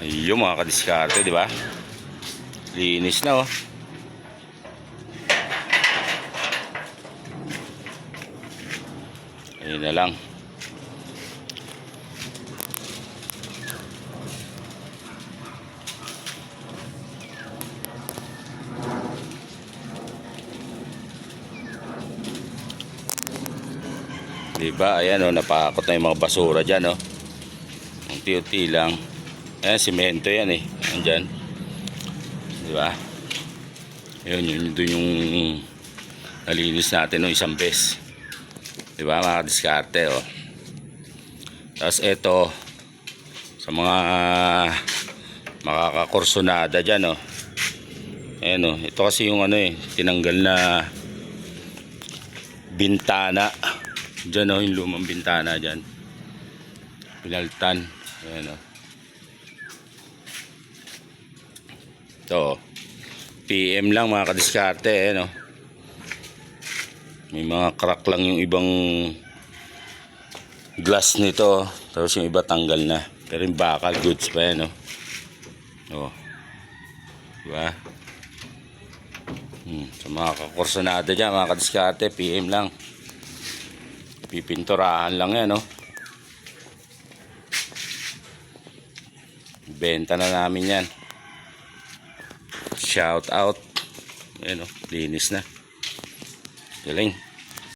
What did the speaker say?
Ayun mga kadiskarte, di ba? Linis na oh. Ayun na lang. Diba? Ayan oh, napakakot na yung mga basura dyan oh. Unti-unti lang. Ayan, simento yan eh. Andyan. Diba? Ayun, yun, yun yung nalinis natin ng isang bes. Diba? Mga diskarte oh. Tapos ito, sa mga makakakursonada dyan oh. Ayan oh, ito kasi yung ano eh, tinanggal na bintana. Diyan oh, yung lumang bintana dyan. Pinaltan. Ayan oh. Ito oh. PM lang mga kadiskarte eh no. May mga crack lang yung ibang glass nito. oh. Tapos yung iba tanggal na. Pero yung bakal goods pa yan oh. Oh. Diba? Hmm. Sa mga kakursonada dyan, mga kadiskarte, PM lang. Pipinturahan lang yan, no? Benta na namin yan. Shout out. Ayan, no? Linis na. Galing.